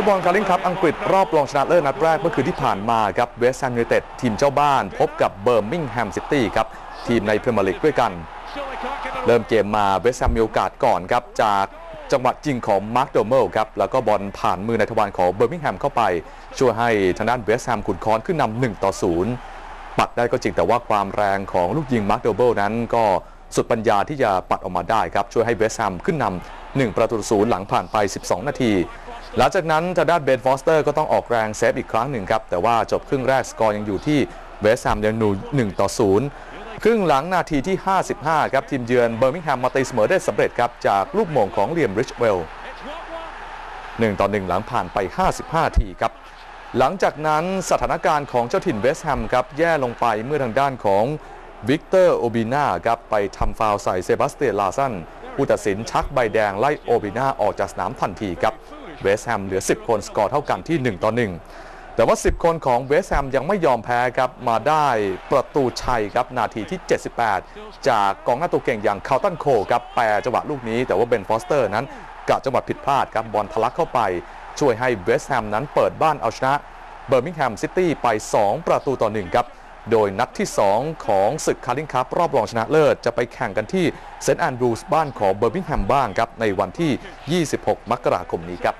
ฟุตบอลคาริงคัพอังกฤษรอบรองชนะเลิศนัดแรกเมื่อคืนที่ผ่านมาครับเวสต์แฮมยูไนเต็ดทีมเจ้าบ้านพบกับเบอร์มิงแฮมซิตี้ครับทีมในพรีเมียร์ลีกด้วยกัน เริ่มเกมมาเวสต์แฮมมีโอกาสก่อนครับจากจังหวะยิงของมาร์คโดเมลครับแล้วก็บอลผ่านมือในทวารของเบอร์มิงแฮมเข้าไป ช่วยให้ทางด้านเวสต์แฮมขุนค้อนขึ้นนำ1ต่อ0ปัดได้ก็จริงแต่ว่าความแรงของลูกยิงมาร์คโดเมลนั้นก็สุดปัญญาที่จะปัดออกมาได้ครับช่วยให้เวสต์แฮมขึ้นนำ1ประตูศูนย์หลังผ่านไป 12 นาที หลังจากนั้นทางด้านเบนฟอสเตอร์ก็ต้องออกแรงเซฟอีกครั้งหนึ่งครับ แต่ว่าจบครึ่งแรกสกอร์ยังอยู่ที่เวสต์แฮมยังหนู1ต่อ0ครึ่งหลังนาทีที่ 55 ครับ ทีมเยือนเบอร์มิงแฮมมาตีเสมอได้สำเร็จครับ จากลูกโมงของเลียมริชเวล1ต่อ 1 หลังผ่านไป 55 ทีครับ หลังจากนั้นสถานการณ์ของเจ้าถิ่นเวสต์แฮมครับ แย่ลงไปเมื่อทางด้านของวิกเตอร์โอบิน่าครับไปทำฟาวใส่เซบาสเตียนลาซันผู้ตัดสินชักใบแดงไล่โอบิน่าออกจากสนามทันทีครับ เวสต์แฮมเหลือ 10 คนสกอร์เท่ากันที่ 1 ต่อ 1 แต่ว่า 10 คนของเวสต์แฮมยังไม่ยอมแพ้ครับมาได้ประตูชัยครับนาทีที่ 78 จากกองหน้าตัวเก่งอย่างคาลตันโคครับแปรจังหวะลูกนี้แต่ว่าเบนฟอสเตอร์นั้นกะจังหวะผิดพลาดครับบอลทะลักเข้าไป ช่วยให้เวสต์แฮมนั้นเปิดบ้านเอาชนะเบอร์มิงแฮมซิตี้ไป 2 ประตูต่อ 1 ครับ โดยนัดที่ 2 ของศึกคาริงคัพรอบรองชนะเลิศ จะไปแข่งกันที่เซนต์แอนดรูสบ้านของเบอร์มิงแฮมบ้างครับ ในวันที่ 26 มกราคมนี้ครับ